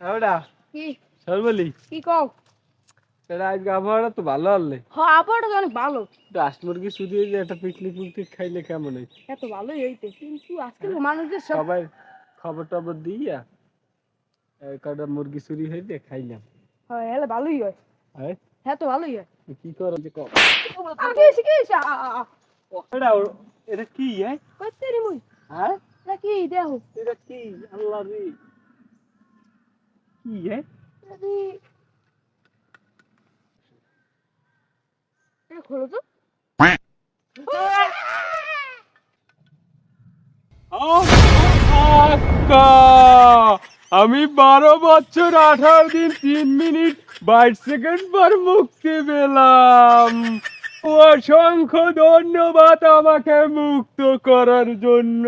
ওটা কি? সর্বলি কি কও? এটা আজকে আবহাওয়াটা তো ভালো হলে হ আবহাওয়াটা তো অনেক ভালো। ডাস মুরগি শুধিয়ে যে একটা পিকনিক পিকনিক খাইলে কেমন হয়? এত ভালোই হইতে কিন্তু আজকে মানুষদের সব সবাই খবর টবর দিয়া কটা মুরগি চুরি হয়েছে খাইলাম। হয় হলে ভালোই হয়। হ্যাঁ? হ্যাঁ তো ভালোই হয়। কি করো যে কম আ, কি কি হয়েছে আ, আ, আ, এটা এটা কি হ্যাঁ? করতে রে মুই? হ্যাঁ? এটা কি দেখো এটা কি? আল্লাহ রে। কি খোলো তো আমি বারো বছর আঠারো দিন তিন মিনিট বাইশ সেকেন্ড পর মুক্তি পেলাম। অসংখ্য ধন্যবাদ আমাকে মুক্ত করার জন্য।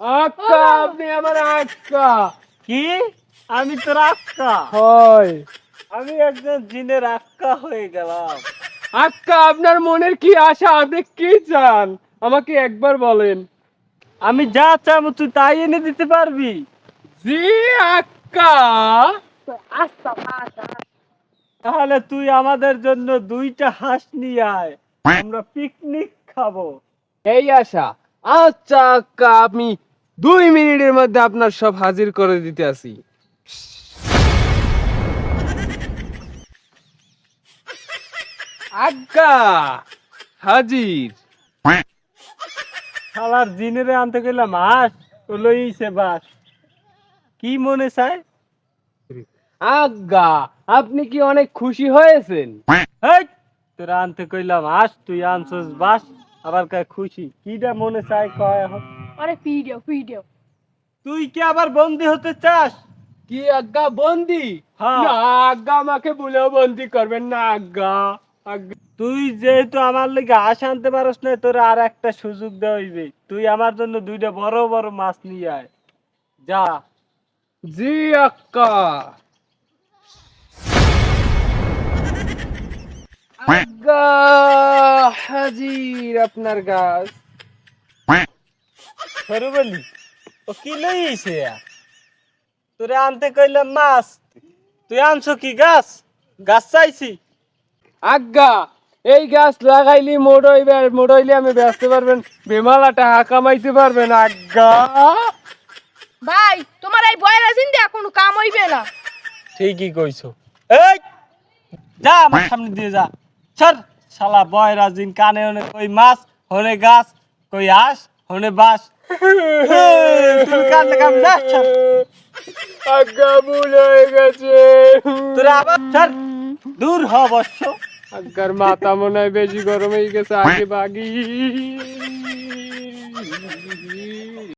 আক্কা আপনি আমার আক্কা। কি? আমি তোর আক্কা হয়। আমি একজন জিনের আক্কা হয়ে গেলাম। আক্কা আপনার মনের কি আশা? আপনি কি চান? আমাকে একবার বলেন। আমি যা চাবো তুই তাই এনে দিতে পারবি। জি আক্কা। আস্তা আস্তা তাহলে তুই আমাদের জন্য দুইটা হাঁস নিয়ে আয়। আমরা পিকনিক খাব। এই আশা। আচ্ছা আক্কা আমি দুই মিনিটের মধ্যে আপনার সব হাজির করে দিতে আসি। আজ্ঞা হাজির। শালার জিনেরে আনতে গেলাম লইছে বাস। কি মনে চায়? আজ্ঞা আপনি কি অনেক খুশি হয়েছেন? তোরা আনতে কইলাম হাঁস তুই আনছস বাস আবার কয় খুশি? কিটা মনে চায় কয় এখন? আরে ভিডিও ভিডিও। তুই কি আবার বন্দি হতে চাস? কি আজ্ঞা বন্দি? হ্যাঁ। না আজ্ঞা আমাকে বলেও বন্দি করবেন না আজ্ঞা। তুই যেহেতু আমার লেগে হাঁস আনতে পারস না তোর আর একটা সুযোগ দেওয়া হইবে। তুই আমার জন্য দুইটা বড় বড় মাছ নিয়ে আয়। যা। জি আক্কা। আজ্ঞা হাজির আপনার গাছ। সরু বলি ও কি লইছে? তোরে আনতে কইলাম মাছ। তুই আনছো কি গাছ? গাছ চাইছি। আজ্ঞা এই গাছ লাগাইলি মোড়ইবে আর মোড়ইলে আমি ব্যস্ত পারবেন বেমালাটা কামাইতে পারবেন আজ্ঞা। ভাই তোমার এই বয়রা চিন্তা কোনো কাম হইবে না। ঠিকই কইছো। এই যা আমার সামনে দিয়ে যা। চল শালা বয়রা জিন কানে হনে কই মাছ হনে গাছ কই হাঁস হনে বাস তুমি কান লাগাম যা চল আজ্ঞা ভুল হয়ে গেছে তোরা আবার চল দূর হ বর্ষ আজ্ঞার মাথা মনে হয় বেশি গরম হয়ে গেছে আগে বাগি